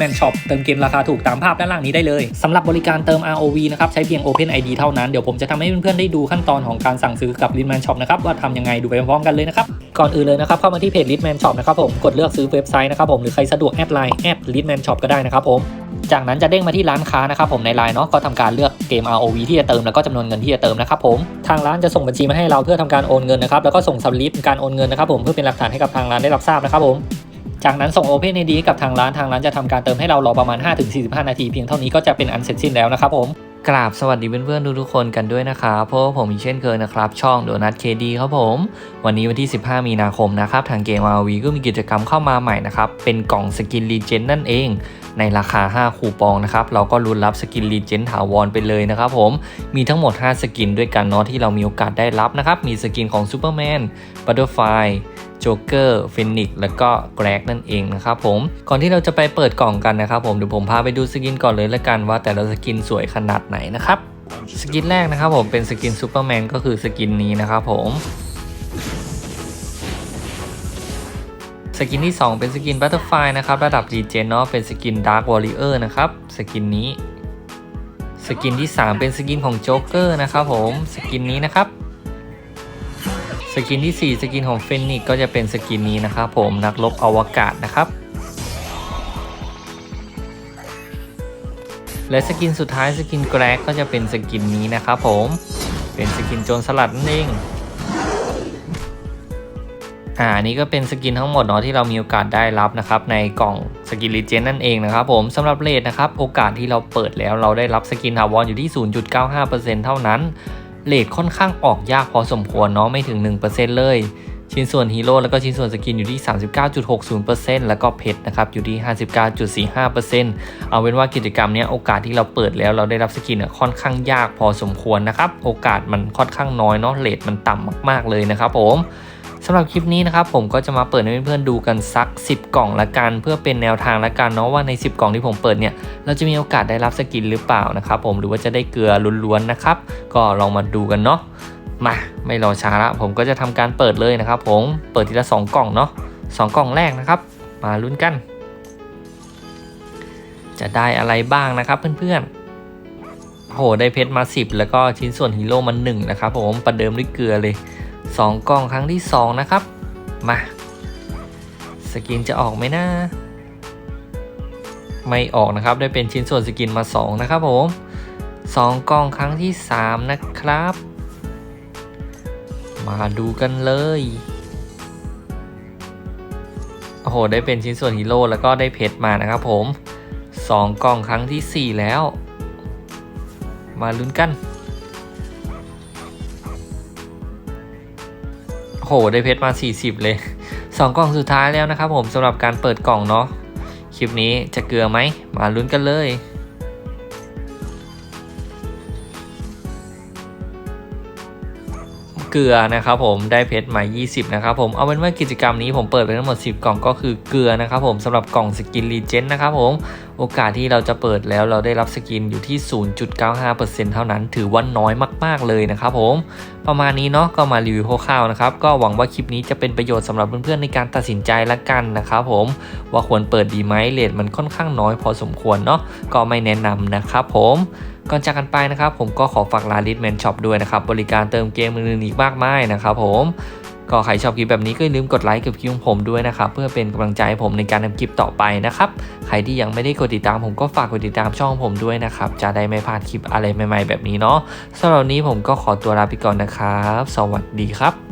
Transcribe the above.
มนช็อปเติมเกมราคาถูกตามภาพด้านล่างนี้ได้เลยสำหรับบริการเติม ROV นะครับใช้เพียง Open ID เท่านั้น เดี๋ยวผมจะทำให้เพื่อนๆได้ดูขั้นตอนของการสั่งซื้อกับลิทแมนช็อปนะครับว่าทำยังไงดูไปพร้อมๆกันเลยนะครับก่อนอื่นเลยนะครับเข้ามาที่เพจ Litman Shop นะครับผมกดเลือกซื้อเว็บไซต์นะครับผมหรือใครสะดวกแอดไลน์แอด Litman Shop ก็ได้นะครับผมจากนั้นจะเด้งมาที่ร้านค้านะครับผมในไลน์เนาะก็ทำการเลือกเกม ROV ที่จะเติมแล้วก็จำนวนเงินที่จะเติมนะครับผมทางร้านจะส่งบัญชีมาให้เราเพื่อทำการโอนเงินนะครับแล้วก็ส่งสลิปการโอนเงินนะครับผมเพื่อเป็นหลักฐานให้กับทางร้านได้รับทราบนะครับผม จากนั้นส่ง Open ID ให้กับทางร้านทางร้านจะทำการเติมให้เรารอประมาณ 5-45 นาทีเพียงเท่านี้ก็จะเป็นอันเสร็จสิ้นแล้วนะครับผมกราบสวัสดีเพื่อนๆทุกๆคนกันด้วยนะครับเพราะว่าผมอีกเช่นเคยนะครับ ช่องโดนัทเคดีครับผม วันนี้วันที่ 15 มีนาคมนะครับ ทางเกม RV ก็มีกิจกรรมเข้ามาใหม่นะครับ เป็นกล่องสกินรีเจนนั่นเอง ในราคา 5 คูปองนะครับ เราก็ลุ้นรับสกินรีเจนถาวรไปเลยนะครับผมมีทั้งหมด 5 สกินด้วยกันเนาะที่เรามีโอกาสได้รับนะครับ มีสกินของซูเปอร์แมนบัตเตอร์ไฟ โจ๊กเกอร์ฟินิกแล้วก็แกรกนั่นเองนะครับผมก่อนที่เราจะไปเปิดกล่องกันนะครับผมเดี๋ยวผมพาไปดูสกินก่อนเลยละกันว่าแต่ละสกินสวยขนาดไหนนะครับสกินแรกนะครับผมเป็นสกินซูเปอร์แมนก็คือสกินนี้นะครับผมสกินที่ 2 เป็นสกินบัตเตอร์ไฟนะครับระดับรีเจนเนาะเป็นสกินดาร์ w วอริเออร์นะครับสกินนี้ สกินที่ 3 เป็นสกินของโจ๊กเกอร์นะครับผมสกินนี้นะครับ กินที่ 4 สกินของเฟนนิกก็จะเป็นสกินนี้นะครับผมนักรบอวกาศนะครับ และสกินสุดท้ายสกินแกรกก็จะเป็นสกินนี้นะครับผมเป็นสกินโจรสลัดนั่นเองอ่านี้ก็เป็นสกินทั้งหมดเนาะที่เรามีโอกาสได้รับนะครับในกล่องสกินรีเจนนั่นเองนะครับผมสำหรับเลทนะครับโอกาสที่เราเปิดแล้วเราได้รับสกินถาวรอยู่ที่ 0.95%เท่านั้น เลทค่อนข้างออกยากพอสมควรเนาะไม่ถึง 1%เลย ชิ้นส่วนฮีโร่แล้วก็ชิ้นส่วนสกินอยู่ที่ 39.60%แล้วก็เพชรนะครับอยู่ที่ 59.45%เอาเป็นว่ากิจกรรมเนี้ยโอกาสที่เราเปิดแล้วเราได้รับสกินอะค่อนข้างยากพอสมควรนะครับโอกาสมันค่อนข้างน้อยเนาะเลทมันต่ำมากๆเลยนะครับผม สำหรับคลิปนี้นะครับผมก็จะมาเปิดให้เพื่อนๆดูกันสัก 10 กล่องละกัน เพื่อเป็นแนวทางละกันเนาะว่าใน 10 กล่องที่ผมเปิดเนี่ยเราจะมีโอกาสได้รับสกินหรือเปล่านะครับผมหรือว่าจะได้เกลือล้วนๆนะครับก็ลองมาดูกันเนาะมาไม่รอช้าละผมก็จะทำการเปิดเลยนะครับผมเปิดทีละ 2 กล่องเนาะสกล่องแรกนะครับ มาลุ้นกัน จะได้อะไรบ้างนะครับเพื่อนๆโหได้เพชรมา 10 แล้วก็ชิ้นส่วนฮีโร่มา1นะครับผมประเดิมด้วยเกลือเลย 2 กล่องครั้งที่ 2 นะครับ มา สกินจะออกไหมนะ ไม่ออกนะครับ ได้เป็นชิ้นส่วนสกินมา 2 นะครับผม 2 กล่องครั้งที่ 3 นะครับ มาดูกันเลย โอ้โห ได้เป็นชิ้นส่วนฮีโร่แล้วก็ได้เพชรมานะครับผม 2 กล่องครั้งที่ 4 แล้ว มาลุ้นกัน โหได้เพชรมา 40 เลย 2 กล่องสุดท้ายแล้วนะครับผมสำหรับการเปิดกล่องเนาะคลิปนี้จะเกลือไหมมาลุ้นกันเลย เกลือนะครับผมได้เพชรมา 20 นะครับผมเอาเป็นว่ากิจกรรมนี้ผมเปิดไปทั้งหมด 10 กล่องก็คือเกลือนะครับผมสำหรับกล่องสกินรีเจนนะครับผมโอกาสที่เราจะเปิดแล้วเราได้รับสกินอยู่ที่ 0.95%เท่านั้น ถือว่าน้อยมาก ๆ เลยนะครับผม ประมาณนี้เนาะก็มารีวิวคร่าวๆนะครับ ก็หวังว่าคลิปนี้จะเป็นประโยชน์สำหรับเพื่อนๆในการตัดสินใจละกันนะครับผม ว่าควรเปิดดีไหมเลทมันค่อนข้างน้อยพอสมควรเนาะก็ไม่แนะนำนะครับผม ก่อนจากกันไปนะครับผมก็ขอฝากร้าน Litman Shop ด้วยนะครับบริการเติมเกมอื่นๆอีกมากมายนะครับผมก็ใครชอบคลิปแบบนี้ก็อย่าลืมกดไลค์กับคลิปของผมด้วยนะครับเพื่อเป็นกำลังใจให้ผมในการทำคลิปต่อไปนะครับใครที่ยังไม่ได้กดติดตามผมก็ฝากกดติดตามช่องผมด้วยนะครับจะได้ไม่พลาดคลิปอะไรใหม่ ๆ แบบนี้เนาะสำหรับวันนี้ผมก็ขอตัวลาไปก่อนนะครับ สวัสดีครับ